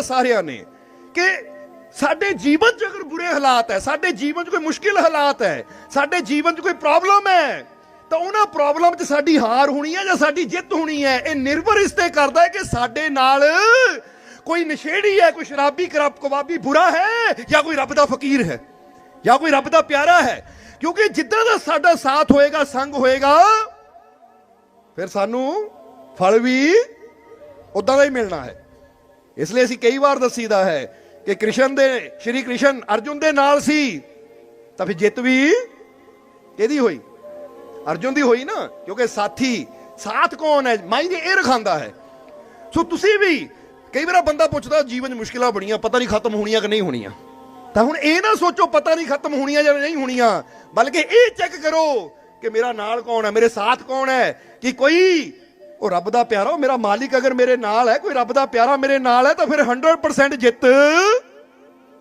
ਆ ਸਾਰਿਆਂ ਨੇ ਕਿ ਸਾਡੇ ਜੀਵਨ 'ਚ ਅਗਰ ਬੁਰੇ ਹਾਲਾਤ ਹੈ, ਸਾਡੇ ਜੀਵਨ 'ਚ ਕੋਈ ਮੁਸ਼ਕਿਲ ਹਾਲਾਤ ਹੈ, ਸਾਡੇ ਜੀਵਨ 'ਚ ਕੋਈ ਪ੍ਰੋਬਲਮ ਹੈ, ਤਾਂ ਉਹਨਾਂ ਪ੍ਰੋਬਲਮ 'ਚ ਸਾਡੀ ਹਾਰ ਹੋਣੀ ਹੈ ਜਾਂ ਸਾਡੀ ਜਿੱਤ ਹੋਣੀ ਹੈ, ਇਹ ਨਿਰਭਰ ਇਸ ਤੇ ਕਰਦਾ ਹੈ ਕਿ ਸਾਡੇ ਨਾਲ ਕੋਈ ਨਸ਼ੇੜੀ ਹੈ, ਕੋਈ ਸ਼ਰਾਬੀ ਕਰਬ, ਕਬਾਬੀ ਬੁਰਾ ਹੈ ਜਾਂ ਕੋਈ ਰੱਬ ਦਾ ਫਕੀਰ ਹੈ, ਜਾਂ ਕੋਈ ਰੱਬ ਦਾ ਪਿਆਰਾ ਹੈ। ਕਿਉਂਕਿ ਜਿੱਦਾਂ ਦਾ ਸਾਡਾ ਸਾਥ ਹੋਏਗਾ, ਸੰਗ ਹੋਏਗਾ, ਫਿਰ ਸਾਨੂੰ ਫਲ ਵੀ ਉਦਾਂ ਦਾ ਹੀ ਮਿਲਣਾ ਹੈ। ਇਸ ਲਈ ਅਸੀਂ ਕਈ ਵਾਰ ਦੱਸੀਦਾ ਹੈ ਕਿ ਕ੍ਰਿਸ਼ਨ ਦੇ, ਸ਼੍ਰੀ ਕ੍ਰਿਸ਼ਨ ਅਰਜੁਨ ਦੇ ਨਾਲ ਸੀ, ਤਾਂ ਫਿਰ ਜਿੱਤ ਵੀ ਕਿਹਦੀ ਹੋਈ? ਅਰਜੁਨ ਦੀ ਹੋਈ ਨਾ, ਕਿਉਂਕਿ ਸਾਥੀ, ਸਾਥ ਕੌਣ ਹੈ? ਮਾਈ ਦੇ ਇਹ ਰਖਾਂਦਾ ਹੈ। ਸੋ ਤੁਸੀਂ ਵੀ ਕਈ ਵਾਰ ਬੰਦਾ ਪੁੱਛਦਾ, ਜੀਵਨ ਮੁਸ਼ਕਿਲਾਂ ਬੜੀਆਂ, ਪਤਾ ਨਹੀਂ ਖਤਮ ਹੋਣੀਆਂ ਕਿ ਨਹੀਂ ਹੋਣੀਆਂ। ਤਾਂ ਹੁਣ ਇਹ ਨਾ ਸੋਚੋ, ਪਤਾ ਨਹੀਂ ਖਤਮ ਹੋਣੀਆਂ ਜਾਂ ਨਹੀਂ ਹੋਣੀਆਂ, ਬਲਕਿ ਇਹ ਚੈੱਕ ਕਰੋ ਕਿ ਮੇਰਾ ਨਾਲ ਕੌਣ ਹੈ, ਮੇਰੇ ਸਾਥ ਕੌਣ ਹੈ, ਕਿ ਕੋਈ ਉਹ ਰੱਬ ਦਾ ਪਿਆਰਾ, ਉਹ ਮੇਰਾ ਮਾਲਿਕ ਅਗਰ ਮੇਰੇ ਨਾਲ ਹੈ, ਕੋਈ ਰੱਬ ਦਾ ਪਿਆਰਾ ਮੇਰੇ ਨਾਲ ਹੈ, ਤਾਂ ਫਿਰ 100% ਜਿੱਤ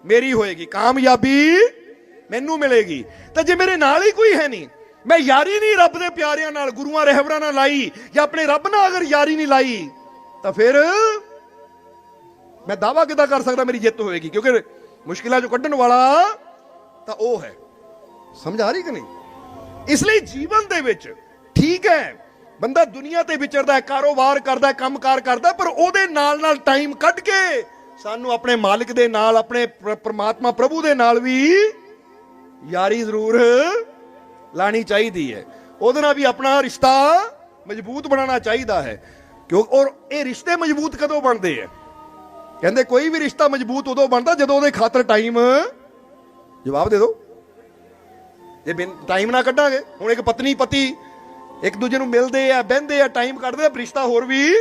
ਮੇਰੀ ਹੋਏਗੀ, ਕਾਮਯਾਬੀ ਮੈਨੂੰ ਮਿਲੇਗੀ। ਤਾਂ ਜੇ ਮੇਰੇ ਨਾਲ ਹੀ ਕੋਈ ਹੈ ਨਹੀਂ, ਮੈਂ ਯਾਰੀ ਨਹੀਂ ਰੱਬ ਦੇ ਪਿਆਰਿਆਂ ਨਾਲ, ਗੁਰੂਆਂ ਰਹਿਬਰਾਂ ਨਾਲ ਲਾਈ, ਜਾਂ ਆਪਣੇ ਰੱਬ ਨਾਲ ਅਗਰ ਯਾਰੀ ਨਹੀਂ ਲਾਈ, ਤਾਂ ਫਿਰ ਮੈਂ ਦਾਵਾ ਕਿਦਾਂ ਕਰ ਸਕਦਾ ਮੇਰੀ ਜਿੱਤ ਹੋਏਗੀ? ਕਿਉਂਕਿ ਮੁਸ਼ਕਿਲਾਂ ਚੋਂ ਕੱਢਣ ਵਾਲਾ ਤਾਂ ਉਹ ਹੈ। ਸਮਝ ਆ ਰਹੀ ਕਿ ਨਹੀਂ? ਇਸ ਲਈ ਜੀਵਨ ਦੇ ਵਿੱਚ ਠੀਕ ਹੈ। ਬੰਦਾ ਦੁਨੀਆ ਤੇ ਵਿਚਰਦਾ ਹੈ, ਕਾਰੋਬਾਰ ਕਰਦਾ ਹੈ, ਕੰਮਕਾਰ ਕਰਦਾ ਪਰ ਉਹਦੇ ਨਾਲ ਨਾਲ ਟਾਈਮ ਕੱਢ ਕੇ ਸਾਨੂੰ ਆਪਣੇ ਮਾਲਕ ਦੇ ਨਾਲ, ਆਪਣੇ ਪ੍ਰ- ਪ੍ਰਮਾਤਮਾ ਪ੍ਰਭੂ ਦੇ ਨਾਲ ਵੀ ਯਾਰੀ ਜ਼ਰੂਰ ਲਾਣੀ ਚਾਹੀਦੀ ਹੈ। ਉਹਦੇ ਨਾਲ ਵੀ ਆਪਣਾ ਰਿਸ਼ਤਾ ਮਜ਼ਬੂਤ ਬਣਾਉਣਾ ਚਾਹੀਦਾ ਹੈ। ਕਿਉਂ, ਔਰ ਇਹ ਰਿਸ਼ਤੇ ਮਜ਼ਬੂਤ ਕਦੋਂ ਬਣਦੇ ਆ ਕਹਿੰਦੇ ਕੋਈ ਵੀ ਰਿਸ਼ਤਾ ਮਜ਼ਬੂਤ ਉਦੋਂ ਬਣਦਾ ਜਦੋਂ ਉਹਦੇ ਖਾਤਰ ਟਾਈਮ ਜਵਾਬ ਦੇ ਦਿਓ। ਜੇ ਬਿਨ ਟਾਈਮ ਨਾ ਕੱਢਾਂਗੇ, ਹੁਣ ਇੱਕ ਪਤਨੀ ਪਤੀ ਇੱਕ ਦੂਜੇ ਨੂੰ ਮਿਲਦੇ ਆ, ਬਹਿੰਦੇ ਆ ਟਾਈਮ ਕੱਢਦੇ ਆ, ਰਿਸ਼ਤਾ ਹੋਰ ਵੀ।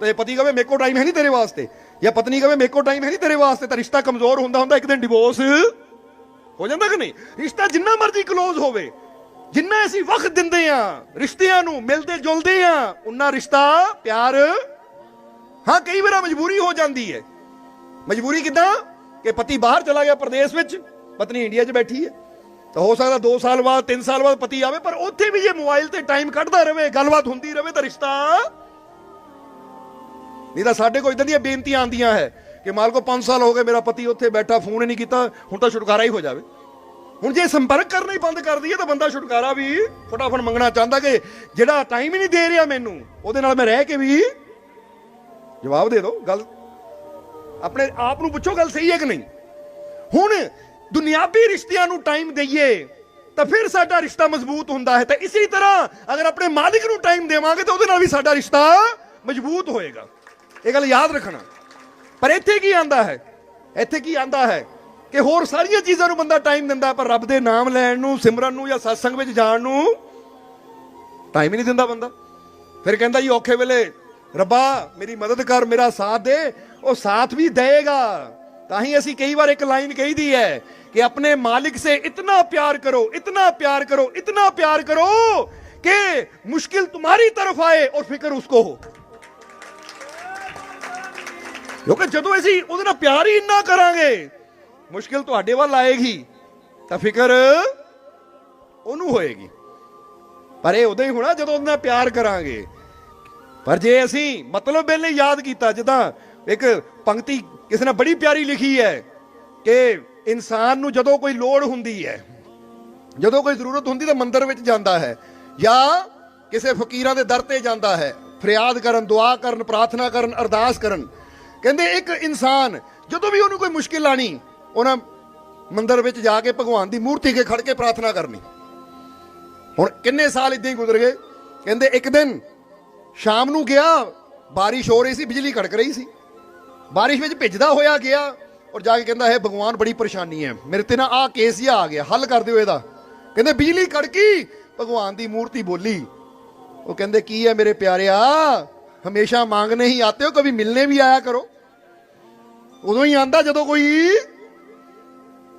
ਤੇ ਪਤੀ ਕਹੇ, ਮੇਰੇ ਕੋਲ ਟਾਈਮ ਹੈ ਨਹੀਂ ਤੇਰੇ ਵਾਸਤੇ। ਜਾਂ ਪਤਨੀ ਕਹੇ, ਮੇਰੇ ਕੋਲ ਟਾਈਮ ਹੈ ਨਹੀਂ ਤੇਰੇ ਵਾਸਤੇ। ਤਾਂ ਰਿਸ਼ਤਾ ਕਮਜ਼ੋਰ ਹੁੰਦਾ ਹੁੰਦਾ ਇੱਕ ਦਿਨ ਡਿਵੋਰਸ ਹੋ ਜਾਂਦਾ ਕਿ ਨਹੀਂ? ਰਿਸ਼ਤਾ ਜਿੰਨਾ ਮਰਜ਼ੀ ক্লোਜ਼ ਹੋਵੇ, ਜਿੰਨਾ ਅਸੀਂ ਵਕਤ ਦਿੰਦੇ ਆ, ਰਿਸ਼ਤਿਆਂ ਨੂੰ ਮਿਲਦੇ ਜੁਲਦੇ ਆ, ਉਨਾ ਰਿਸ਼ਤਾ ਪਿਆਰ। ਹਾਂ, ਕਈ ਵਾਰ ਮਜਬੂਰੀ ਹੋ ਜਾਂਦੀ ਹੈ। ਮਜਬੂਰੀ ਕਿਦਾਂ? ਕਿ ਪਤੀ ਬਾਹਰ ਚਲਾ ਗਿਆ ਪ੍ਰਦੇਸ਼ ਵਿੱਚ, ਪਤਨੀ ਇੰਡੀਆ 'ਚ ਬੈਠੀ ਹੈ। ਤਾਂ ਹੋ ਸਕਦਾ 2 ਸਾਲ ਬਾਅਦ 3 ਸਾਲ ਬਾਅਦ ਪਤੀ ਆਵੇ, ਪਰ ਉੱਥੇ ਵੀ ਜੇ ਮੋਬਾਈਲ ਤੇ ਟਾਈਮ ਕੱਢਦਾ ਰਵੇ, ਗੱਲਬਾਤ ਹੁੰਦੀ ਰਵੇ ਤਾਂ ਰਿਸ਼ਤਾ। ਨਹੀਂ ਤਾਂ ਸਾਡੇ ਕੋਲ ਇਦਾਂ ਦੀਆਂ ਬੇਨਤੀਆਂ ਆਉਂਦੀਆਂ ਹੈ ਕਿ ਮਾਲਕੋ 5 ਸਾਲ ਹੋ ਗਏ, ਮੇਰਾ ਪਤੀ ਉੱਥੇ ਬੈਠਾ ਫੋਨ ਹੀ ਨਹੀਂ ਕੀਤਾ, ਹੁਣ ਤਾਂ ਛੁਟਕਾਰਾ ਹੀ ਹੋ ਜਾਵੇ। ਹੁਣ ਜੇ ਸੰਪਰਕ ਕਰਨਾ ਹੀ ਬੰਦ ਕਰ ਦਈਏ ਤਾਂ ਬੰਦਾ ਛੁਟਕਾਰਾ ਵੀ ਫਟਾਫਟ ਮੰਗਣਾ ਚਾਹੁੰਦਾ ਕਿ ਜਿਹੜਾ ਟਾਈਮ ਹੀ ਨਹੀਂ ਦੇ ਰਿਹਾ ਮੈਨੂੰ, ਉਹਦੇ ਨਾਲ ਮੈਂ ਰਹਿ ਕੇ ਵੀ ਜਵਾਬ ਦੇ ਦਿਓ, ਗੱਲ ਆਪਣੇ ਆਪ ਨੂੰ ਪੁੱਛੋ ਗੱਲ ਸਹੀ ਹੈ ਕਿ ਨਹੀਂ। ਹੁਣ ਦੁਨਿਆਵੀ ਰਿਸ਼ਤਿਆਂ ਨੂੰ ਟਾਈਮ ਦਈਏ, ਤਾਂ ਫਿਰ ਸਾਡਾ ਰਿਸ਼ਤਾ ਮਜ਼ਬੂਤ ਹੁੰਦਾ ਹੈ। ਤਾਂ ਇਸੇ ਤਰ੍ਹਾਂ ਅਗਰ ਆਪਣੇ ਮਾਲਿਕ ਨੂੰ ਟਾਈਮ ਦੇਵਾਂਗੇ, ਤਾਂ ਉਹਦੇ ਨਾਲ ਵੀ ਸਾਡਾ ਰਿਸ਼ਤਾ ਮਜ਼ਬੂਤ ਹੋਏਗਾ। ਇਹ ਗੱਲ ਯਾਦ ਰੱਖਣਾ। ਪਰ ਇੱਥੇ ਕੀ ਆਂਦਾ ਹੈ? ਇੱਥੇ ਕੀ ਆਂਦਾ ਹੈ ਕਿ ਹੋਰ ਸਾਰੀਆਂ ਚੀਜ਼ਾਂ ਨੂੰ ਬੰਦਾ ਟਾਈਮ ਦਿੰਦਾ, ਪਰ ਰੱਬ ਦੇ ਨਾਮ ਲੈਣ ਨੂੰ, ਸਿਮਰਨ ਨੂੰ ਜਾਂ ਸਤਸੰਗ ਵਿੱਚ ਜਾਣ ਨੂੰ ਟਾਈਮ ਹੀ ਨਹੀਂ ਦਿੰਦਾ ਬੰਦਾ। ਫਿਰ ਕਹਿੰਦਾ ਜੀ ਔਖੇ ਵੇਲੇ, ਰੱਬਾ, ਮੇਰੀ ਮਦਦ ਕਰ, ਮੇਰਾ ਸਾਥ ਦੇ, ਉਹ ਸਾਥ ਵੀ ਦੇਗਾ ਤਾਂ ਹੀ ਅਸੀਂ ਕਈ ਵਾਰ ਇੱਕ ਲਾਈਨ ਕਹੀਦੀ ਹੈ ਕਿ ਆਪਣੇ ਮਾਲਿਕ ਸੇ ਇਤਨਾ ਪਿਆਰ ਕਰੋ, ਇਤਨਾ ਪਿਆਰ ਕਰੋ, ਇਤਨਾ ਪਿਆਰ ਕਰੋ ਕਿ ਮੁਸ਼ਕਿਲ तुम्हारी तरफ आए और फिक्र उसको हो ਕਿਉਂਕਿ ਜਦੋਂ ਅਸੀਂ ਉਹਦੇ ਨਾਲ ਪਿਆਰ ਹੀ ਇੰਨਾ ਕਰਾਂਗੇ, ਮੁਸ਼ਕਿਲ ਤੁਹਾਡੇ ਵੱਲ ਆਏਗੀ, ਤਾਂ ਫਿਕਰ ਉਹਨੂੰ ਹੋਏਗੀ। ਪਰ ਇਹ ਉਦੋਂ ਹੀ ਹੋਣਾ ਜਦੋਂ ਉਹਦੇ ਨਾਲ ਪਿਆਰ ਕਰਾਂਗੇ। ਪਰ ਜੇ ਅਸੀਂ ਮਤਲਬ ਵੇਲੇ ਯਾਦ ਕੀਤਾ, ਜਦਾਂ ਇੱਕ ਪੰਕਤੀ ਕਿਸੇ ਨੇ ਬੜੀ ਪਿਆਰੀ ਲਿਖੀ ਹੈ ਕਿ ਇਨਸਾਨ ਨੂੰ ਜਦੋਂ ਕੋਈ ਲੋੜ ਹੁੰਦੀ ਹੈ, ਜਦੋਂ ਕੋਈ ਜ਼ਰੂਰਤ ਹੁੰਦੀ ਤਾਂ ਮੰਦਰ ਵਿੱਚ ਜਾਂਦਾ ਹੈ ਜਾਂ ਕਿਸੇ ਫਕੀਰਾਂ ਦੇ ਦਰ ਤੇ ਜਾਂਦਾ ਹੈ, ਫਰਿਆਦ ਕਰਨ, ਦੁਆ ਕਰਨ, ਪ੍ਰਾਰਥਨਾ ਕਰਨ, ਅਰਦਾਸ ਕਰਨ। ਕਹਿੰਦੇ ਇੱਕ ਇਨਸਾਨ ਜਦੋਂ ਵੀ ਉਹਨੂੰ ਕੋਈ ਮੁਸ਼ਕਿਲ ਆਣੀ ਉਹਨਾਂ ਮੰਦਰ ਵਿੱਚ ਜਾ ਕੇ ਭਗਵਾਨ ਦੀ ਮੂਰਤੀ ਕੇ ਖੜ ਕੇ ਪ੍ਰਾਰਥਨਾ ਕਰਨੀ। ਹੁਣ ਕਿੰਨੇ ਸਾਲ ਇਦਾਂ ਹੀ ਗੁਜ਼ਰ ਗਏ? ਕਹਿੰਦੇ ਇੱਕ ਦਿਨ ਸ਼ਾਮ ਨੂੰ ਗਿਆ, ਬਾਰਿਸ਼ ਹੋ ਰਹੀ ਸੀ, ਬਿਜਲੀ ਕੜਕ ਰਹੀ ਸੀ। ਬਾਰਿਸ਼ ਵਿੱਚ ਭਿੱਜਦਾ ਹੋਇਆ ਗਿਆ ਔਰ ਜਾ ਕੇ ਕਹਿੰਦਾ, ਹੈ ਭਗਵਾਨ, ਬੜੀ ਪਰੇਸ਼ਾਨੀ ਹੈ। ਮੇਰੇ ਤੇ ਨਾ ਆ ਕੇਸ ਹੀ ਆ ਗਿਆ, ਹੱਲ ਕਰ ਦਿਓ ਇਹਦਾ। ਕਹਿੰਦੇ, ਬਿਜਲੀ ਕੜਕੀ। ਭਗਵਾਨ ਦੀ ਮੂਰਤੀ ਬੋਲੀ। ਉਹ ਕਹਿੰਦੇ, ਕੀ ਹੈ ਮੇਰੇ ਪਿਆਰਿਆ? ਹਮੇਸ਼ਾ ਮੰਗਨੇ ਹੀ ਆਤੇ ਹੋ ਕभी ਮਿਲਨੇ ਵੀ ਆਇਆ ਕਰੋ। ਉਦੋਂ ਹੀ ਆਂਦਾ, ਜਦੋਂ ਕੋਈ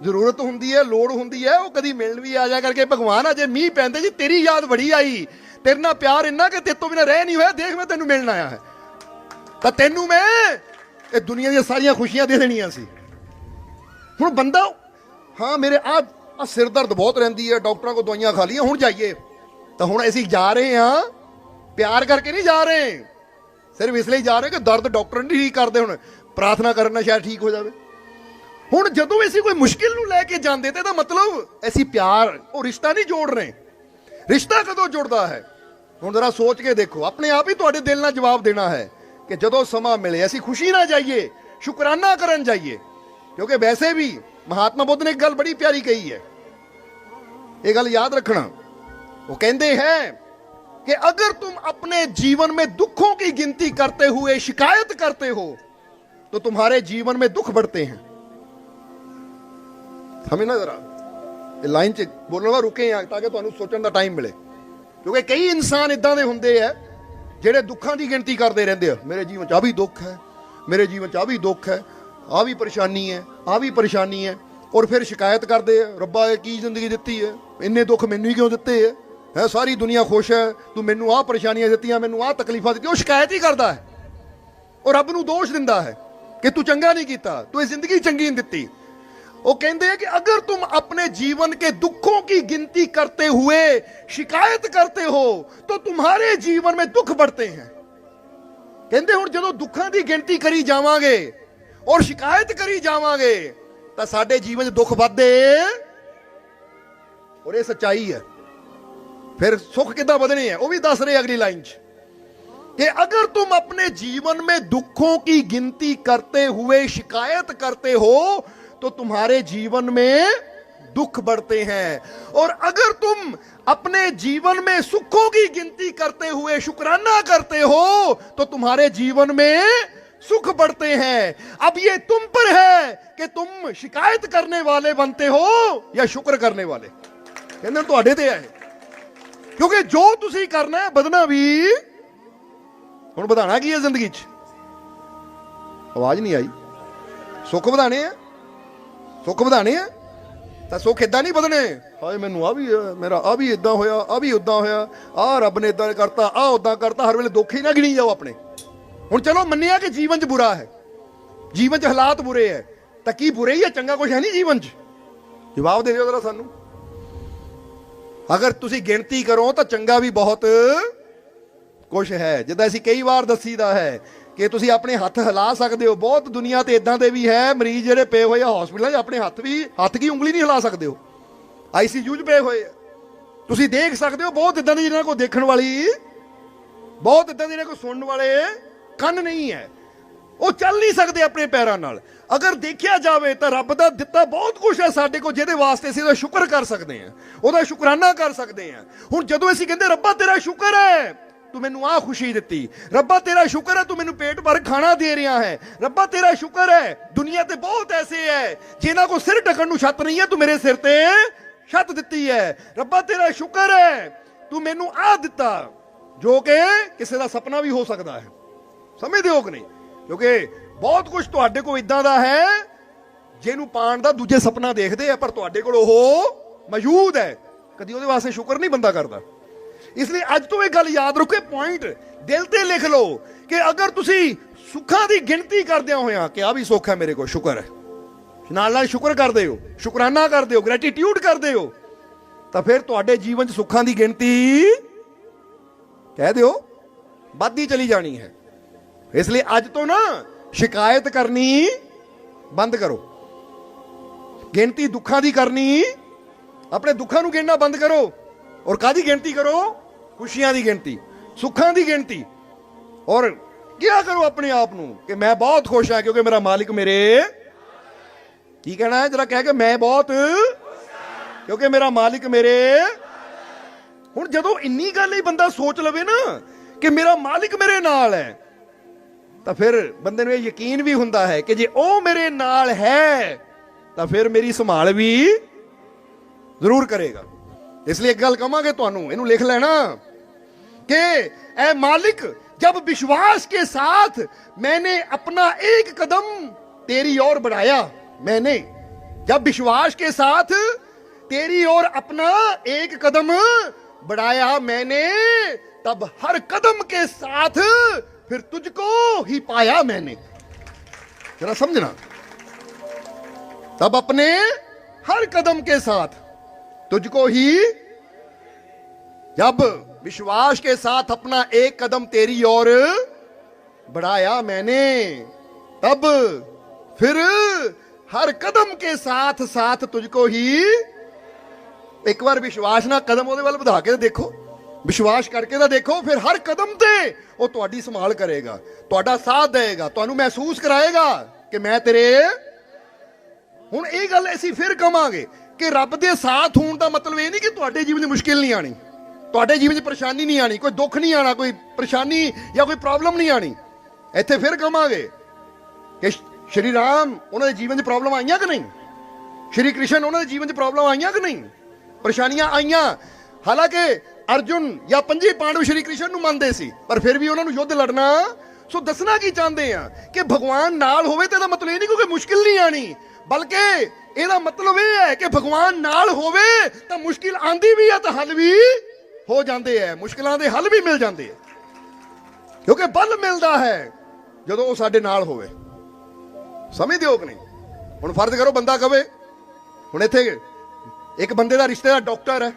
ਜ਼ਰੂਰਤ ਹੁੰਦੀ ਹੈ, ਲੋੜ ਹੁੰਦੀ ਹੈ, ਉਹ ਕਦੀ ਮਿਲਣ ਵੀ ਆ ਜਾ ਕਰਕੇ, ਭਗਵਾਨ, ਅਜੇ ਮੀਂਹ ਪੈਂਦੇ ਜੀ, ਤੇਰੀ ਯਾਦ ਬੜੀ ਆਈ। ਤੇਰੇ ਨਾਲ ਪਿਆਰ ਇੰਨਾ ਕਿ ਤੇਰੇ ਤੋਂ ਬਿਨਾਂ ਰਹਿ ਨਹੀਂ ਹੋਇਆ, ਦੇਖ ਮੈਂ ਤੈਨੂੰ ਮਿਲਣ ਆਇਆ ਹੈ। ਤਾਂ ਤੈਨੂੰ ਮੈਂ ਇਹ ਦੁਨੀਆ ਦੀਆਂ ਸਾਰੀਆਂ ਖੁਸ਼ੀਆਂ ਦੇ ਦੇਣੀਆਂ ਸੀ। ਹੁਣ ਬੰਦਾ, ਹਾਂ, ਮੇਰੇ ਆ ਆ ਸਿਰ ਦਰਦ ਬਹੁਤ ਰਹਿੰਦੀ ਹੈ, ਡਾਕਟਰਾਂ ਕੋਲ ਦਵਾਈਆਂ ਖਾ ਲਈਆਂ, ਹੁਣ ਜਾਈਏ। ਤਾਂ ਹੁਣ ਅਸੀਂ ਜਾ ਰਹੇ ਹਾਂ, ਪਿਆਰ ਕਰਕੇ ਨਹੀਂ ਜਾ ਰਹੇ। ਸਿਰਫ ਇਸ ਲਈ ਜਾ ਰਹੇ ਕਿ ਦਰਦ ਡਾਕਟਰ ਨਹੀਂ ਠੀਕ ਕਰਦੇ ਹੁਣ। ਪ੍ਰਾਰਥਨਾ ਕਰਨ ਨਾਲ ਸ਼ਾਇਦ ਠੀਕ ਹੋ ਜਾਵੇ। ਹੁਣ ਜਦੋਂ ਅਸੀਂ ਕੋਈ ਮੁਸ਼ਕਿਲ ਨੂੰ ਲੈ ਕੇ ਜਾਂਦੇ ਤੇ ਇਹਦਾ ਮਤਲਬ ਅਸੀਂ ਪਿਆਰ, ਉਹ ਰਿਸ਼ਤਾ ਨਹੀਂ ਜੋੜ ਰਹੇ। ਰਿਸ਼ਤਾ ਕਦੋਂ ਜੁੜਦਾ ਹੈ? ਹੁਣ ਜ਼ਰਾ ਸੋਚ ਕੇ ਦੇਖੋ, ਆਪਣੇ ਆਪ ਹੀ ਤੁਹਾਡੇ ਦਿਲ ਨਾਲ ਜਵਾਬ ਦੇਣਾ ਹੈ। ਕਿ ਜਦੋਂ ਸਮਾਂ ਮਿਲੇ ਅਸੀਂ ਖੁਸ਼ੀ ਨਾਲ ਜਾਈਏ ਸ਼ੁਕਰਾਨਾ ਕਰਨ ਜਾਈਏ ਕਿਉਂਕਿ ਵੈਸੇ ਵੀ ਮਹਾਤਮਾ ਬੁੱਧ ਨੇ ਇੱਕ ਗੱਲ ਬੜੀ ਪਿਆਰੀ ਕਹੀ ਹੈ ਇਹ ਗੱਲ याद रखना वो कहते हैं कि अगर तुम अपने जीवन में दुखों की गिनती करते हुए शिकायत करते हो तो तुम्हारे जीवन में दुख बढ़ते हैं ਸਮਝਣਾ ਜ਼ਰਾ ਇਹ ਲਾਈਨ 'ਚ ਬੋਲਣ ਵਾ ਰੁਕੇ ਆ ਤਾਂ ਕਿ ਤੁਹਾਨੂੰ ਸੋਚਣ ਦਾ ਟਾਈਮ ਮਿਲੇ ਕਿਉਂਕਿ ਕਈ ਇਨਸਾਨ ਇਦਾਂ ਦੇ ਹੁੰਦੇ ਆ ਜਿਹੜੇ ਦੁੱਖਾਂ ਦੀ ਗਿਣਤੀ ਕਰਦੇ ਰਹਿੰਦੇ ਆ, ਮੇਰੇ ਜੀਵਨ 'ਚ ਆ ਵੀ ਦੁੱਖ ਹੈ, ਮੇਰੇ ਜੀਵਨ 'ਚ ਆ ਵੀ ਦੁੱਖ ਹੈ ਆ ਵੀ ਪਰੇਸ਼ਾਨੀ ਹੈ ਆ ਵੀ ਪਰੇਸ਼ਾਨੀ ਹੈ, ਔਰ ਫਿਰ ਸ਼ਿਕਾਇਤ ਕਰਦੇ ਆ, ਰੱਬਾ ਇਹ ਕੀ ਜ਼ਿੰਦਗੀ ਦਿੱਤੀ ਹੈ, ਇੰਨੇ ਦੁੱਖ ਮੈਨੂੰ ਹੀ ਕਿਉਂ ਦਿੱਤੇ ਹੈ ਹੈ, ਸਾਰੀ ਦੁਨੀਆ ਖੁਸ਼ ਹੈ, ਤੂੰ ਮੈਨੂੰ ਆਹ ਪਰੇਸ਼ਾਨੀਆਂ ਦਿੱਤੀਆਂ, ਮੈਨੂੰ ਆਹ ਤਕਲੀਫਾਂ ਦਿੱਤੀਆਂ, ਉਹ ਸ਼ਿਕਾਇਤ ਹੀ ਕਰਦਾ ਹੈ, ਉਹ ਰੱਬ ਨੂੰ ਦੋਸ਼ ਦਿੰਦਾ ਹੈ ਕਿ ਤੂੰ ਚੰਗਾ ਨਹੀਂ ਕੀਤਾ, ਤੂੰ ਇਹ ਜ਼ਿੰਦਗੀ ਚੰਗੀ ਨਹੀਂ ਦਿੱਤੀ। वो कहते हैं कि अगर तुम अपने जीवन के दुखों की गिनती करते हुए शिकायत करते हो तो तुम्हारे जीवन में दुख बढ़ते हैं ਕਹਿੰਦੇ ਹੁਣ ਜਦੋਂ ਦੁੱਖਾਂ ਦੀ ਗਿਣਤੀ ਕਰੀ ਜਾਵਾਂਗੇ ਔਰ ਸ਼ਿਕਾਇਤ ਕਰੀ ਜਾਵਾਂਗੇ ਤਾਂ ਸਾਡੇ ਜੀਵਨ 'ਚ ਦੁੱਖ ਵੱਧਦੇ ਔਰ ਇਹ ਸੱਚਾਈ ਹੈ ਫਿਰ ਸੁੱਖ ਕਿੱਦਾਂ ਵਧਣੇ ਆ ਉਹ ਵੀ ਦੱਸ ਰਹੇ ਅਗਲੀ ਲਾਈਨ 'ਚ कि अगर तुम अपने जीवन में दुखों की गिनती करते हुए शिकायत करते हो तो तुम्हारे जीवन में दुख बढ़ते हैं और अगर तुम अपने जीवन में सुखों की गिनती करते हुए शुक्राना करते हो तो तुम्हारे जीवन में सुख बढ़ते हैं अब ये तुम पर है कि तुम शिकायत करने वाले बनते हो या शुक्र करने वाले ਕਹਿੰਦੇ ਤੁਹਾਡੇ ਤੇ ਹੈ ਕਿਉਂਕਿ ਜੋ ਤੁਸੀਂ ਕਰਨਾ ਹੈ ਬਦਨਾ ਵੀ ਹੁਣ ਵਧਾਣਾ ਕੀ ਹੈ ਜ਼ਿੰਦਗੀ 'ਚ ਆਵਾਜ਼ ਨਹੀਂ ਆਈ ਸੁੱਖ ਵਧਾਣੇ ਆ ਸੁੱਖ ਵਧਾਣੇ ਆ ਤਾਂ ਸੁੱਖ ਇਦਾਂ ਨਹੀਂ ਵਧਣੇ। ਹਾਏ, ਮੈਨੂੰ ਆ ਵੀ ਮੇਰਾ ਆ ਵੀ ਇਦਾਂ ਹੋਇਆ, ਆ ਵੀ ਉਦਾਂ ਹੋਇਆ, ਆ ਰੱਬ ਨੇ ਇਦਾਂ ਕਰਤਾ, ਆ ਉਦਾਂ ਕਰਤਾ, ਹਰ ਵੇਲੇ ਦੁੱਖ ਹੀ ਨਾ ਗਿਣੀ ਜਾਓ ਆਪਣੇ। ਹੁਣ ਚਲੋ ਮੰਨਿਆ ਕਿ ਜੀਵਨ 'ਚ ਬੁਰਾ ਹੈ। ਜੀਵਨ 'ਚ ਹਾਲਾਤ ਬੁਰੇ ਹੈ। ਤਾਂ ਕੀ ਬੁਰੇ ਹੀ ਹੈ? ਚੰਗਾ ਕੁਝ ਹੈ ਨਹੀਂ ਜੀਵਨ 'ਚ? ਜਵਾਬ ਦੇ ਦਿਓ ਜ਼ਰਾ ਸਾਨੂੰ। ਅਗਰ ਤੁਸੀਂ ਗਿਣਤੀ ਕਰੋ ਤਾਂ ਚੰਗਾ ਵੀ ਬਹੁਤ ਕੁਛ ਹੈ। ਜਿੱਦਾਂ ਅਸੀਂ ਕਈ ਵਾਰ ਦੱਸੀਦਾ ਹੈ ਕਿ ਤੁਸੀਂ ਆਪਣੇ ਹੱਥ ਹਿਲਾ ਸਕਦੇ ਹੋ। ਬਹੁਤ ਦੁਨੀਆ ਤੇ ਇਦਾਂ ਦੇ ਵੀ ਹੈ, ਮਰੀਜ਼ ਜਿਹੜੇ ਪਏ ਹੋਏ ਆ ਹਸਪੀਟਲਾਂ 'ਚ, ਆਪਣੇ ਹੱਥ ਵੀ, ਹੱਥ ਕੀ ਉਂਗਲੀ ਨਹੀਂ ਹਿਲਾ ਸਕਦੇ ਹੋ। ਆਈਸੀਯੂ 'ਚ ਪਏ ਹੋਏ ਆ। ਤੁਸੀਂ ਦੇਖ ਸਕਦੇ ਹੋ, ਬਹੁਤ ਇਦਾਂ ਦੇ ਜਿਹਨਾਂ ਕੋਲ ਦੇਖਣ ਵਾਲੀ, ਬਹੁਤ ਇਦਾਂ ਦੇ ਜਿਹਨਾਂ ਕੋਲ ਸੁਣਨ ਵਾਲੇ ਕੰਨ ਨਹੀਂ ਹੈ। ਉਹ ਚੱਲ ਨਹੀਂ ਸਕਦੇ ਆਪਣੇ ਪੈਰਾਂ ਨਾਲ। ਅਗਰ ਦੇਖਿਆ ਜਾਵੇ ਤਾਂ ਰੱਬ ਦਾ ਦਿੱਤਾ ਬਹੁਤ ਕੁਝ ਹੈ ਸਾਡੇ ਕੋਲ, ਜਿਹਦੇ ਵਾਸਤੇ ਅਸੀਂ ਉਹਦਾ ਸ਼ੁਕਰ ਕਰ ਸਕਦੇ ਹਾਂ। ਉਹਦਾ ਸ਼ੁਕਰਾਨਾ ਕਰ ਸਕਦੇ ਹਾਂ। ਹੁਣ ਜਦੋਂ ਅਸੀਂ ਕਹਿੰਦੇ, ਰੱਬਾ, ਤੇਰਾ ਸ਼ੁਕਰ ਹੈ। ਤੂੰ ਮੈਨੂੰ ਆਹ ਖੁਸ਼ੀ ਦਿੱਤੀ। ਰੱਬਾ, ਤੇਰਾ ਸ਼ੁਕਰ ਹੈ ਤੂੰ ਮੈਨੂੰ ਪੇਟ ਭਰ ਖਾਣਾ ਦੇ ਰਿਹਾ ਹੈ। ਰੱਬਾ, ਤੇਰਾ ਸ਼ੁਕਰ ਹੈ, ਦੁਨੀਆ ਤੇ ਬਹੁਤ ਐਸੇ ਹੈ, ਜਿਨ੍ਹਾਂ ਕੋ ਸਿਰ ਢਕਣ ਨੂੰ ਛੱਤ ਨਹੀਂ ਹੈ, ਤੂੰ ਮੇਰੇ ਸਿਰ ਤੇ ਛੱਤ ਦਿੱਤੀ ਹੈ। ਰੱਬਾ, ਤੇਰਾ ਸ਼ੁਕਰ ਹੈ, ਤੂੰ ਮੈਨੂੰ ਆਹ ਦਿੱਤਾ, ਜੋ ਕਿ ਕਿਸੇ ਦਾ ਸੁਪਨਾ ਵੀ ਹੋ ਸਕਦਾ ਹੈ। ਸਮਝਦੇ ਹੋ ਕਿ ਨਹੀਂ? ਕਿਉਂਕਿ ਬਹੁਤ ਕੁਝ ਤੁਹਾਡੇ ਕੋਲ ਇਦਾਂ ਦਾ ਹੈ, ਜਿਹਨੂੰ ਪਾਣ ਦਾ ਦੂਜੇ ਸੁਪਨਾ ਦੇਖਦੇ ਆ, ਪਰ ਤੁਹਾਡੇ ਕੋਲ ਉਹ ਮੌਜੂਦ ਹੈ। ਕਦੀ ਉਹਦੇ ਵਾਸਤੇ ਸ਼ੁਕਰ ਨਹੀਂ ਬੰਦਾ ਕਰਦਾ। ਇਸ ਲਈ ਅੱਜ ਤੋਂ ਇਹ ਗੱਲ ਯਾਦ ਰੱਖੋ ਪੁਆਇੰਟ ਦਿਲ ਤੇ ਲਿਖ ਲਓ ਕਿ ਅਗਰ ਤੁਸੀਂ ਸੁੱਖਾਂ ਦੀ ਗਿਣਤੀ ਕਰਦਿਆਂ ਹੋਇਆ ਕਿ ਆ ਵੀ ਸੁੱਖ ਹੈ ਮੇਰੇ ਕੋਲ ਸ਼ੁਕਰ ਹੈ ਨਾਲ ਨਾਲ ਸ਼ੁਕਰ ਕਰਦੇ ਹੋ ਸ਼ੁਕਰਾਨਾ ਕਰਦੇ ਹੋ ਗ੍ਰੈਟੀਟਿਊਡ ਕਰਦੇ ਹੋ ਤਾਂ ਫਿਰ ਤੁਹਾਡੇ ਜੀਵਨ 'ਚ ਸੁੱਖਾਂ ਦੀ ਗਿਣਤੀ ਕਹਿ ਦਿਓ ਵੱਧਦੀ ਚਲੀ ਜਾਣੀ ਹੈ ਇਸ ਲਈ ਅੱਜ ਤੋਂ ਨਾ ਸ਼ਿਕਾਇਤ ਕਰਨੀ ਬੰਦ ਕਰੋ ਗਿਣਤੀ ਦੁੱਖਾਂ ਦੀ ਕਰਨੀ ਆਪਣੇ ਦੁੱਖਾਂ ਨੂੰ ਗਿਣਨਾ ਬੰਦ ਕਰੋ ਔਰ ਕਾਦੀ ਗਿਣਤੀ ਕਰੋ ਖੁਸ਼ੀਆਂ ਦੀ ਗਿਣਤੀ, ਸੁੱਖਾਂ ਦੀ ਗਿਣਤੀ। ਔਰ ਕਿਹਾ ਕਰੋ ਆਪਣੇ ਆਪ ਨੂੰ ਕਿ ਮੈਂ ਬਹੁਤ ਖੁਸ਼ ਹਾਂ ਕਿਉਂਕਿ ਮੇਰਾ ਮਾਲਿਕ ਮੇਰੇ ਕੀ ਕਹਿਣਾ ਹੈ? ਜਰਾ ਕਹਿ ਕੇ ਮੈਂ ਬਹੁਤ ਕਿਉਂਕਿ ਮੇਰਾ ਮਾਲਿਕ ਮੇਰੇ ਹੁਣ ਜਦੋਂ ਇੰਨੀ ਗੱਲ ਹੀ ਬੰਦਾ ਸੋਚ ਲਵੇ ਨਾ ਕਿ ਮੇਰਾ ਮਾਲਿਕ ਮੇਰੇ ਨਾਲ ਹੈ, ਤਾਂ ਫਿਰ ਬੰਦੇ ਨੂੰ ਇਹ ਯਕੀਨ ਵੀ ਹੁੰਦਾ ਹੈ ਕਿ ਜੇ ਉਹ ਮੇਰੇ ਨਾਲ ਹੈ, ਤਾਂ ਫਿਰ ਮੇਰੀ ਸੰਭਾਲ ਵੀ ਜ਼ਰੂਰ ਕਰੇਗਾ। ਇਸ ਲਈ ਇੱਕ ਗੱਲ ਕਹਾਂਗੇ ਤੁਹਾਨੂੰ, ਇਹਨੂੰ ਲਿਖ ਲੈਣਾ। कि ए मालिक, जब विश्वास के साथ मैंने अपना एक कदम तेरी ओर बढ़ाया, मैंने, जब विश्वास के साथ तेरी ओर अपना एक कदम बढ़ाया मैंने, तब हर कदम के साथ फिर तुझको ही पाया मैंने। जरा समझना। तब अपने हर कदम के साथ तुझको ही, जब विश्वास के साथ अपना एक कदम तेरी ओर बढ़ाया मैंने तब फिर हर कदम के साथ साथ तुझको ही ਇੱਕ ਵਾਰ ਵਿਸ਼ਵਾਸ ਨਾਲ ਕਦਮ ਉਹਦੇ ਵੱਲ ਵਧਾ ਕੇ ਤਾਂ ਦੇਖੋ ਵਿਸ਼ਵਾਸ ਕਰਕੇ ਤਾਂ ਦੇਖੋ ਫਿਰ ਹਰ ਕਦਮ ਤੇ ਉਹ ਤੁਹਾਡੀ ਸੰਭਾਲ ਕਰੇਗਾ ਤੁਹਾਡਾ ਸਾਥ ਦੇਗਾ ਤੁਹਾਨੂੰ ਮਹਿਸੂਸ ਕਰਾਏਗਾ ਕਿ ਮੈਂ ਤੇਰੇ ਹੁਣ ਇਹ ਗੱਲ ਅਸੀਂ ਫਿਰ ਕਵਾਂਗੇ ਕਿ ਰੱਬ ਦੇ ਸਾਥ ਹੋਣ ਦਾ ਮਤਲਬ ਇਹ ਨਹੀਂ ਕਿ ਤੁਹਾਡੇ ਜੀਵਨ 'ਚ ਮੁਸ਼ਕਿਲ ਨਹੀਂ ਆਣੀ ਤੁਹਾਡੇ ਜੀਵਨ 'ਚ ਪਰੇਸ਼ਾਨੀ ਨਹੀਂ ਆਣੀ, ਕੋਈ ਦੁੱਖ ਨਹੀਂ ਆਣਾ, ਕੋਈ ਪਰੇਸ਼ਾਨੀ ਜਾਂ ਕੋਈ ਪ੍ਰੋਬਲਮ ਨਹੀਂ ਆਣੀ। ਇੱਥੇ ਫਿਰ ਕਹਾਂਗੇ ਕਿ ਸ਼੍ਰੀ ਰਾਮ, ਉਹਨਾਂ ਦੇ ਜੀਵਨ 'ਚ ਪ੍ਰੋਬਲਮ ਆਈਆਂ ਕਿ ਨਹੀਂ? ਸ਼੍ਰੀ ਕ੍ਰਿਸ਼ਨ, ਉਹਨਾਂ ਦੇ ਜੀਵਨ 'ਚ ਪ੍ਰੋਬਲਮ ਆਈਆਂ ਕਿ ਨਹੀਂ? ਪਰੇਸ਼ਾਨੀਆਂ ਆਈਆਂ। ਹਾਲਾਂਕਿ ਅਰਜੁਨ ਜਾਂ ਪੰਜੇ ਪਾਂਡਵ ਸ਼੍ਰੀ ਕ੍ਰਿਸ਼ਨ ਨੂੰ ਮੰਨਦੇ ਸੀ, ਪਰ ਫਿਰ ਵੀ ਉਹਨਾਂ ਨੂੰ ਯੁੱਧ ਲੜਨਾ, ਸੋ ਦੱਸਣਾ ਕੀ ਚਾਹੁੰਦੇ ਆ? ਕਿ ਭਗਵਾਨ ਨਾਲ ਹੋਵੇ ਤੇ ਇਹਦਾ ਮਤਲਬ ਇਹ ਨਹੀਂ ਕਿ ਕੋਈ ਮੁਸ਼ਕਿਲ ਨਹੀਂ ਆਣੀ, ਬਲਕਿ ਇਹਦਾ ਮਤਲਬ ਇਹ ਹੈ ਕਿ ਭਗਵਾਨ ਨਾਲ ਹੋਵੇ ਤਾਂ ਮੁਸ਼ਕਿਲ ਆਂਦੀ ਵੀ ਹੈ ਤਾਂ ਹੱਲ ਵੀ ਹੋ ਜਾਂਦੇ ਆ ਮੁਸ਼ਕਿਲਾਂ ਦੇ ਹੱਲ ਵੀ ਮਿਲ ਜਾਂਦੇ ਆ ਕਿਉਂਕਿ ਬਲ ਮਿਲਦਾ ਹੈ ਜਦੋਂ ਉਹ ਸਾਡੇ ਨਾਲ ਹੋਵੇ। ਸਮਝਦੇ ਹੋ ਕਿ ਨਹੀਂ? ਹੁਣ ਫਰਜ਼ ਕਰੋ ਬੰਦਾ ਕਵੇ, ਹੁਣ ਇੱਥੇ ਇੱਕ ਬੰਦੇ ਦਾ ਰਿਸ਼ਤੇਦਾਰ ਡਾਕਟਰ ਹੈ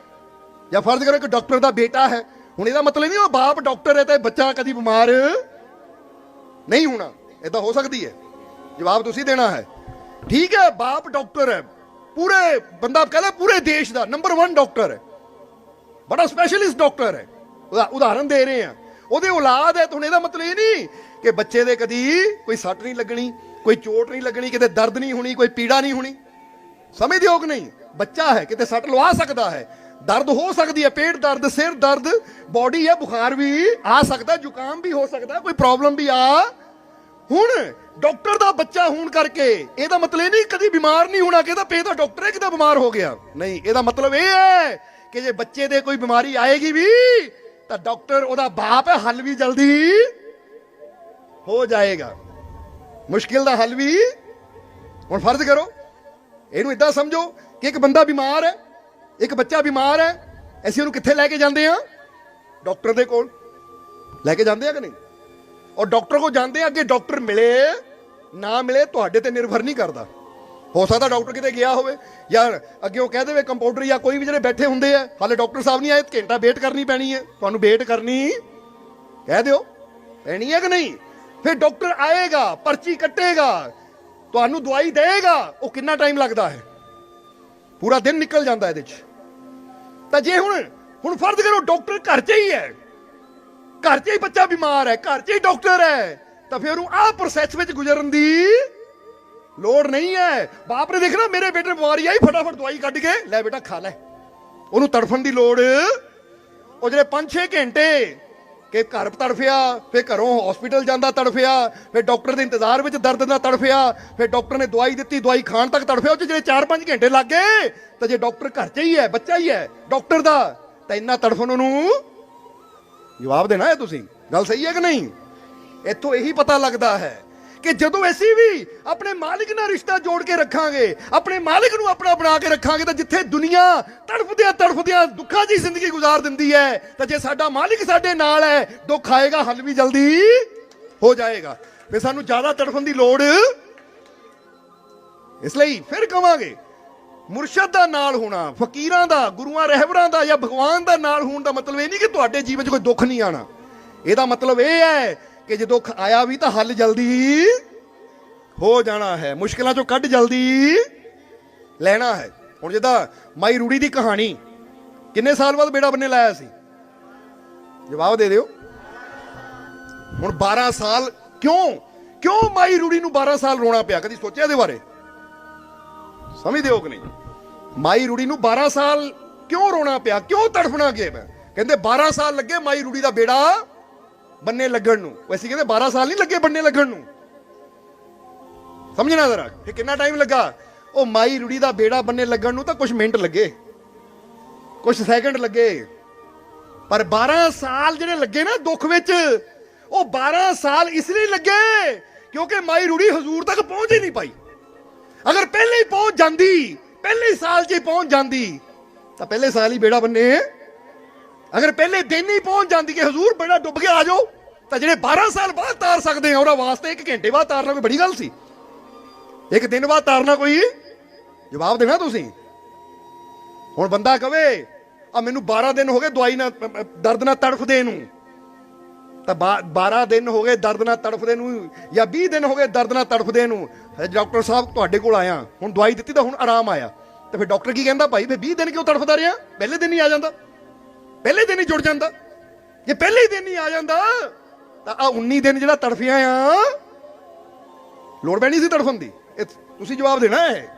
ਜਾਂ ਫਰਜ਼ ਕਰੋ ਇੱਕ ਡਾਕਟਰ ਦਾ ਬੇਟਾ ਹੈ, ਹੁਣ ਇਹਦਾ ਮਤਲਬ ਨਹੀਂ ਉਹ ਬਾਪ ਡਾਕਟਰ ਹੈ ਤੇ ਬੱਚਾ ਕਦੀ ਬਿਮਾਰ ਨਹੀਂ ਹੋਣਾ। ਇਦਾਂ ਹੋ ਸਕਦੀ ਹੈ ਜਵਾਬ ਤੁਸੀਂ ਦੇਣਾ ਹੈ। ਠੀਕ ਹੈ ਬਾਪ ਡਾਕਟਰ ਹੈ ਪੂਰੇ, ਬੰਦਾ ਕਹਿੰਦਾ ਪੂਰੇ ਦੇਸ਼ ਦਾ ਨੰਬਰ 1 ਡਾਕਟਰ ਹੈ ਬੜਾ ਸਪੈਸ਼ਲਿਸਟ ਡਾਕਟਰ ਹੈ। ਉਦਾਹਰਨ ਦੇ ਰਹੇ ਆ ਉਹਦੇ ਔਲਾਦ ਹੈ, ਤਾਂ ਇਹਦਾ ਮਤਲਬ ਇਹ ਨਹੀਂ ਕਿ ਬੱਚੇ ਦੇ ਕਦੀ ਕੋਈ ਸੱਟ ਨਹੀਂ ਲੱਗਣੀ, ਕੋਈ ਚੋਟ ਨਹੀਂ ਲੱਗਣੀ, ਕਿਤੇ ਦਰਦ ਨਹੀਂ ਹੋਣੀ, ਕੋਈ ਪੀੜਾ ਨਹੀਂ ਹੋਣੀ। ਸਮਝਦੇ ਹੋ ਕਿ ਨਹੀਂ? ਬੱਚਾ ਹੈ, ਕਿਤੇ ਸੱਟ ਲਵਾ ਸਕਦਾ ਹੈ। ਦਰਦ ਹੋ ਸਕਦੀ ਹੈ, ਪੇਟ ਦਰਦ, ਸਿਰ ਦਰਦ ਬਾਡੀ ਹੈ, ਬੁਖਾਰ ਵੀ ਆ ਸਕਦਾ, ਜ਼ੁਕਾਮ ਵੀ ਹੋ ਸਕਦਾ, ਕੋਈ ਪ੍ਰੋਬਲਮ ਵੀ ਆ। ਹੁਣ ਡਾਕਟਰ ਦਾ ਬੱਚਾ ਹੋਣ ਕਰਕੇ ਇਹਦਾ ਮਤਲਬ ਇਹ ਨਹੀਂ ਕਦੀ ਬਿਮਾਰ ਨਹੀਂ ਹੋਣਾ ਕਿ ਇਹਦਾ ਪੇ ਦਾ ਡਾਕਟਰ ਹੈ ਕਿਦਾ ਬਿਮਾਰ ਹੋ ਗਿਆ। ਨਹੀਂ, ਇਹਦਾ ਮਤਲਬ ਇਹ ਹੈ ਕਿ ਜੇ ਬੱਚੇ ਦੇ ਕੋਈ ਬਿਮਾਰੀ ਆਏਗੀ ਵੀ, ਤਾਂ ਡਾਕਟਰ ਉਹਦਾ ਬਾਪ ਹੈ, ਹੱਲ ਵੀ ਜਲਦੀ ਹੋ ਜਾਏਗਾ। ਮੁਸ਼ਕਿਲ ਦਾ ਹੱਲ ਵੀ ਹੁਣ ਫਰਜ਼ ਕਰੋ। ਇਹਨੂੰ ਇਦਾਂ ਸਮਝੋ ਕਿ ਇੱਕ ਬੰਦਾ ਬਿਮਾਰ ਹੈ, ਇੱਕ ਬੱਚਾ ਬਿਮਾਰ ਹੈ, ਅਸੀਂ ਉਹਨੂੰ ਕਿੱਥੇ ਲੈ ਕੇ ਜਾਂਦੇ ਆ ਡਾਕਟਰ ਦੇ ਕੋਲ। ਲੈ ਕੇ ਜਾਂਦੇ ਆ ਕਿ ਨਹੀਂ? ਔਰ ਡਾਕਟਰ ਕੋਲ ਜਾਂਦੇ ਆ ਅੱਗੇ ਡਾਕਟਰ ਮਿਲੇ, ਨਾ ਮਿਲੇ, ਤੁਹਾਡੇ ਤੇ ਨਿਰਭਰ ਨਹੀਂ ਕਰਦਾ। ਹੋ ਸਕਦਾ ਡਾਕਟਰ ਕਿਤੇ ਗਿਆ ਹੋਵੇ ਜਾਂ ਅੱਗੇ ਉਹ ਕਹਿ ਦੇਵੇ ਕੰਪਾਊਂਡਰ ਜਾਂ ਕੋਈ ਵੀ ਜਿਹੜੇ ਬੈਠੇ ਹੁੰਦੇ ਆ, ਹਾਲੇ ਡਾਕਟਰ ਸਾਹਿਬ ਨਹੀਂ ਆਏ, ਘੰਟਾ ਵੇਟ ਕਰਨੀ ਪੈਣੀ ਹੈ। ਤੁਹਾਨੂੰ ਵੇਟ ਕਰਨੀ ਕਹਿ ਦਿਓ, ਪੈਣੀ ਹੈ ਕਿ ਨਹੀਂ? ਫਿਰ ਡਾਕਟਰ ਆਏਗਾ, ਪਰਚੀ ਕੱਟੇਗਾ, ਤੁਹਾਨੂੰ ਦਵਾਈ ਦੇਗਾ ਉਹ ਕਿੰਨਾ ਟਾਈਮ ਲੱਗਦਾ ਹੈ? ਪੂਰਾ ਦਿਨ ਨਿਕਲ ਜਾਂਦਾ ਇਹਦੇ 'ਚ। ਤਾਂ ਜੇ ਹੁਣ ਹੁਣ ਫਰਜ਼ ਕਰੋ ਡਾਕਟਰ ਘਰ 'ਚ ਹੀ ਹੈ। ਘਰ 'ਚ ਹੀ ਬੱਚਾ ਬਿਮਾਰ ਹੈ, ਘਰ 'ਚ ਹੀ ਡਾਕਟਰ ਹੈ, ਤਾਂ ਫਿਰ ਉਹਨੂੰ ਆਹ ਪ੍ਰੋਸੈਸ ਵਿੱਚ ਗੁਜ਼ਰਨ ਦੀ ਲੋੜ ਨਹੀਂ ਹੈ। ਬਾਪ ਨੇ ਦੇਖਣਾ, ਮੇਰੇ ਬੇਟੇ ਨੂੰ ਬਿਮਾਰੀ ਆਈ, ਫਟਾਫਟ ਦਵਾਈ ਕੱਢ ਕੇ ਲੈ ਬੇਟਾ, ਖਾ ਲੈ। ਉਹਨੂੰ ਤੜਫਣ ਦੀ ਲੋੜ। ਉਹ ਜਿਹੜੇ 5-6 ਘੰਟੇ ਕਿ ਘਰ ਤੜਫਿਆ, ਫਿਰ ਘਰੋਂ ਹਸਪੀਟਲ ਜਾਂਦਾ ਤੜਫਿਆ, ਫਿਰ ਡਾਕਟਰ ਦੇ ਇੰਤਜ਼ਾਰ ਵਿੱਚ ਦਰਦ ਨਾਲ ਤੜਫਿਆ, ਫਿਰ ਡਾਕਟਰ ਨੇ ਦਵਾਈ ਦਿੱਤੀ, ਦਵਾਈ ਖਾਣ ਤੱਕ ਤੜਫਿਆ, ਉਹ 'ਚ ਜਿਹੜੇ 4-5 ਘੰਟੇ ਲੱਗ ਗਏ, ਤਾਂ ਜੇ ਡਾਕਟਰ ਘਰ 'ਚ ਹੀ ਹੈ, ਬੱਚਾ ਹੀ ਹੈ ਡਾਕਟਰ ਦਾ, ਤਾਂ ਇੰਨਾ ਤੜਫਣ ਉਹਨੂੰ ਜਵਾਬ ਦੇਣਾ ਹੈ ਤੁਸੀਂ? ਗੱਲ ਸਹੀ ਹੈ ਕਿ ਨਹੀਂ? ਇੱਥੋਂ ਇਹੀ ਪਤਾ ਲੱਗਦਾ ਹੈ ਕਿ ਜਦੋਂ ਅਸੀਂ ਵੀ ਆਪਣੇ ਮਾਲਿਕ ਨਾਲ ਰਿਸ਼ਤਾ ਜੋੜ ਕੇ ਰੱਖਾਂਗੇ, ਆਪਣੇ ਮਾਲਿਕ ਨੂੰ ਆਪਣਾ ਬਣਾ ਕੇ ਰੱਖਾਂਗੇ, ਤਾਂ ਜਿੱਥੇ ਦੁਨੀਆ ਤੜਫਦਿਆਂ ਤੜਫਦਿਆਂ ਦੁੱਖਾਂ ਦੀ ਜ਼ਿੰਦਗੀ ਗੁਜ਼ਾਰ ਦਿੰਦੀ ਹੈ, ਤਾਂ ਜੇ ਸਾਡਾ ਮਾਲਿਕ ਸਾਡੇ ਨਾਲ ਹੈ, ਦੁੱਖ ਆਏਗਾ, ਹੱਲ ਵੀ ਜਲਦੀ ਹੋ ਜਾਏਗਾ। ਫਿਰ ਸਾਨੂੰ ਜ਼ਿਆਦਾ ਤੜਫਣ ਦੀ ਲੋੜ ਇਸ ਲਈ ਫਿਰ ਕਵਾਂਗੇ, ਮੁਰਸ਼ਦ ਦਾ ਨਾਲ ਹੋਣਾ, ਫਕੀਰਾਂ ਦਾ, ਗੁਰੂਆਂ, ਰਹਿਬਰਾਂ ਦਾ ਜਾਂ ਭਗਵਾਨ ਦਾ ਨਾਲ ਹੋਣ ਦਾ ਮਤਲਬ ਇਹ ਨਹੀਂ ਕਿ ਤੁਹਾਡੇ ਜੀਵਨ 'ਚ ਕੋਈ ਦੁੱਖ ਨਹੀਂ ਆਣਾ ਇਹਦਾ ਮਤਲਬ ਇਹ ਹੈ ਕਿ ਜੇ ਆਇਆ ਵੀ ਤਾਂ ਹੱਲ ਜਲਦੀ ਹੋ ਜਾਣਾ ਹੈ। ਮੁਸ਼ਕਿਲਾਂ ਚੋਂ ਕੱਢ ਜਲਦੀ ਲੈਣਾ ਹੈ। ਹੁਣ ਜਿੱਦਾਂ ਮਾਈ ਰੂੜੀ ਦੀ ਕਹਾਣੀ, ਕਿੰਨੇ ਸਾਲ ਬਾਅਦ ਬੇੜਾ ਬੰਨੇ ਲਾਇਆ ਸੀ? ਜਵਾਬ ਦੇ ਦਿਓ। ਹੁਣ 12 ਸਾਲ, ਕਿਉਂ? ਕਿਉਂ ਮਾਈ ਰੂੜੀ ਨੂੰ 12 ਸਾਲ ਰੋਣਾ ਪਿਆ? ਕਦੀ ਸੋਚਿਆ ਇਹਦੇ ਬਾਰੇ? ਸਮਝਦੇ ਹੋ ਕਿ ਨਹੀਂ? ਮਾਈ ਰੂੜੀ ਨੂੰ 12 ਸਾਲ ਕਿਉਂ ਰੋਣਾ ਪਿਆ? ਕਿਉਂ ਤੜਫਣਾ ਗਿਆ ਮੈਂ? ਕਹਿੰਦੇ 12 ਸਾਲ ਲੱਗੇ ਮਾਈ ਰੂੜੀ ਦਾ ਬੇੜਾ ਬੰਨੇ ਲੱਗਣ ਨੂੰ। ਵੈਸੇ ਕਹਿੰਦੇ 12 ਸਾਲ ਨਹੀਂ ਲੱਗੇ ਬੰਨੇ ਲੱਗਣ ਨੂੰ। ਸਮਝਣਾ ਜ਼ਰਾ, ਇਹ ਕਿੰਨਾ ਟਾਈਮ ਲੱਗਾ? ਉਹ ਮਾਈ ਰੂੜੀ ਦਾ ਬੇੜਾ ਬੰਨੇ ਲੱਗਣ ਨੂੰ ਤਾਂ ਕੁਝ ਮਿੰਟ ਲੱਗੇ। ਕੁਝ ਸੈਕਿੰਡ ਲੱਗੇ। ਪਰ 12 ਸਾਲ ਜਿਹੜੇ ਲੱਗੇ ਨਾ ਦੁੱਖ ਵਿੱਚ, ਉਹ 12 ਸਾਲ ਇਸ ਲਈ ਲੱਗੇ ਕਿਉਂਕਿ ਮਾਈ ਰੂੜੀ ਹਜ਼ੂਰ ਤੱਕ ਪਹੁੰਚ ਹੀ ਨਹੀਂ ਪਾਈ। ਅਗਰ ਪਹਿਲੇ ਹੀ ਪਹੁੰਚ ਜਾਂਦੀ, ਪਹਿਲੇ ਸਾਲ 'ਚ ਹੀ ਪਹੁੰਚ ਜਾਂਦੀ, ਤਾਂ ਪਹਿਲੇ ਸਾਲ ਹੀ ਬੇੜਾ ਬੰਨੇ। ਅਗਰ ਪਹਿਲੇ ਦਿਨ ਹੀ ਪਹੁੰਚ ਜਾਂਦੀ ਕਿ ਹਜ਼ੂਰ ਬੜਾ ਡੁੱਬ ਗਿਆ, ਆ ਜਾਓ। ਤਾਂ ਜਿਹੜੇ 12 ਸਾਲ ਬਾਅਦ ਤਾਰ ਸਕਦੇ ਆ, ਉਹਦਾ ਵਾਸਤੇ ਇੱਕ ਘੰਟੇ ਬਾਅਦ ਤਾਰਨਾ ਕੋਈ ਬੜੀ ਗੱਲ ਸੀ। ਇੱਕ ਦਿਨ ਬਾਅਦ ਤਾਰਨਾ ਕੋਈ? ਜਵਾਬ ਦੇਣਾ ਤੁਸੀਂ? ਹੁਣ ਬੰਦਾ ਕਵੇ, ਆ ਮੈਨੂੰ 12 ਦਿਨ ਹੋ ਗਏ ਦਵਾਈ ਨਾਲ ਦਰਦ ਨਾਲ ਤੜਫਦੇ ਨੂੰ। ਤਾਂ ਬਾ- 12 ਦਿਨ ਹੋ ਗਏ ਦਰਦ ਨਾਲ ਤੜਫਦੇ ਨੂੰ ਜਾਂ 20 ਦਿਨ ਹੋ ਗਏ ਦਰਦ ਨਾਲ ਤੜਫਦੇ ਨੂੰ ਡਾਕਟਰ ਸਾਹਿਬ ਤੁਹਾਡੇ ਕੋਲ ਆਇਆ। ਹੁਣ ਦਵਾਈ ਦਿੱਤੀ ਤਾਂ ਹੁਣ ਆਰਾਮ ਆਇਆ। ਤੇ ਫਿਰ ਡਾਕਟਰ ਕੀ ਕਹਿੰਦਾ, ਭਾਈ, ਫਿਰ 20 ਦਿਨ ਕਿਉਂ ਤੜਫਦਾ ਰਿਹਾ? ਪਹਿਲੇ ਦਿਨ ਹੀ ਆ ਜਾਂਦਾ। ਪਹਿਲੇ ਦਿਨ ਹੀ ਜੁੜ ਜਾਂਦਾ। ਜੇ ਪਹਿਲੇ ਹੀ ਦਿਨ ਹੀ ਆ ਜਾਂਦਾ, ਤਾਂ ਆ 19 ਦਿਨ ਜਿਹੜਾ ਤੜਫਿਆ ਆ, ਲੋੜ ਪੈਣੀ ਸੀ ਤੜਫਣ ਦੀ। ਇਹ ਤੁਸੀਂ ਜਵਾਬ ਦੇਣਾ ਹੈ?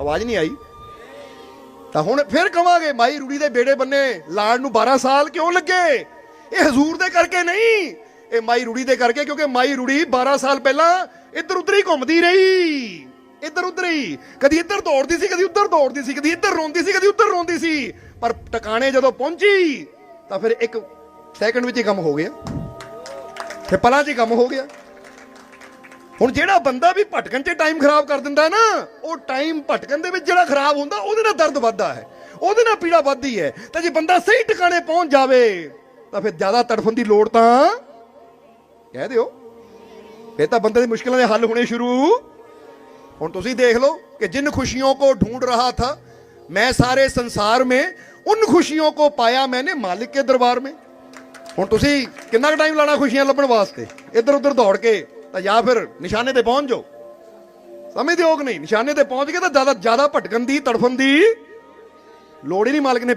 ਆਵਾਜ਼ ਨਹੀਂ ਆਈ। ਤਾਂ ਹੁਣ ਫਿਰ ਕਵਾਂਗੇ, ਮਾਈ ਰੂੜੀ ਦੇ ਬੇੜੇ ਬੰਨੇ, ਲਾੜ ਨੂੰ 12 ਸਾਲ ਕਿਉਂ ਲੱਗੇ? ਇਹ ਹਜ਼ੂਰ ਦੇ ਕਰਕੇ ਨਹੀਂ, ਇਹ ਮਾਈ ਰੂੜੀ ਦੇ ਕਰਕੇ, ਕਿਉਂਕਿ ਮਾਈ ਰੂੜੀ 12 ਸਾਲ ਪਹਿਲਾਂ ਇੱਧਰ ਉੱਧਰ ਹੀ ਘੁੰਮਦੀ ਰਹੀ। ਇੱਧਰ ਉੱਧਰ ਹੀ। ਕਦੀ ਇੱਧਰ ਦੌੜਦੀ ਸੀ, ਕਦੀ ਉੱਧਰ ਦੌੜਦੀ ਸੀ, ਕਦੀ ਇੱਧਰ ਰੋਂਦੀ ਸੀ, ਕਦੀ ਉੱਧਰ ਰੋਂਦੀ ਸੀ। ਪਰ ਟਿਕਾਣੇ ਜਦੋਂ ਪਹੁੰਚੀ, ਤਾਂ ਫਿਰ ਇੱਕ ਸੈਕਿੰਡ ਵਿੱਚ ਹੀ ਕੰਮ ਹੋ ਗਿਆ। ਫਿਰ ਪਲਾਂ 'ਚ ਕੰਮ ਹੋ ਗਿਆ। ਹੁਣ ਜਿਹੜਾ ਬੰਦਾ ਵੀ ਭਟਕਣ 'ਚ ਟਾਈਮ ਖਰਾਬ ਕਰ ਦਿੰਦਾ ਨਾ, ਉਹ ਟਾਈਮ ਭਟਕਣ ਦੇ ਵਿੱਚ ਜਿਹੜਾ ਖਰਾਬ ਹੁੰਦਾ, ਉਹਦੇ ਨਾਲ ਦਰਦ ਵੱਧਦਾ ਹੈ। ਉਹਦੇ ਨਾਲ ਪੀੜਾ ਵੱਧਦੀ ਹੈ। ਤਾਂ ਜੇ ਬੰਦਾ ਸਹੀ ਟਿਕਾਣੇ ਪਹੁੰਚ ਜਾਵੇ, ਤਾਂ ਫਿਰ ਜ਼ਿਆਦਾ ਤੜਫਣ ਦੀ ਲੋੜ ਤਾਂ ਕਹਿ ਦਿਓ। ਫਿਰ ਤਾਂ ਬੰਦੇ ਦੀ ਮੁਸ਼ਕਲਾਂ ਦੇ ਹੱਲ ਹੋਣੇ ਸ਼ੁਰੂ। ਹੁਣ ਤੁਸੀਂ ਦੇਖ ਲਓ ਕਿ ਜਿੰਨ ਖੁਸ਼ੀਆਂ ਕੋ ਢੂੰਡ ਰਹਾ ਥਾ, ਮੈਂ ਸਾਰੇ ਸੰਸਾਰ ਮੇਂ उन खुशियों को पाया मैंने मालिक के दरबार में ਹੁਣ ਤੁਸੀਂ ਕਿੰਨਾ ਕੁ ਟਾਈਮ ਲਾਣਾ ਖੁਸ਼ੀਆਂ ਲੱਭਣ ਵਾਸਤੇ ਇੱਧਰ ਉੱਧਰ ਦੌੜ ਕੇ ਤਾਂ ਜਾਂ ਫਿਰ ਨਿਸ਼ਾਨੇ ਤੇ ਪਹੁੰਚ ਜਾਓ ਸਮਝਦੇ ਹੋ ਕਿ ਨਹੀਂ ਨਿਸ਼ਾਨੇ ਤੇ ਪਹੁੰਚ ਕੇ ਤਾਂ ਜ਼ਿਆਦਾ ਜ਼ਿਆਦਾ ਭਟਕਣ ਦੀ ਤੜਫਣ ਦੀ ਲੋੜ ਹੀ ਨਹੀਂ ਮਾਲਕ ਨੇ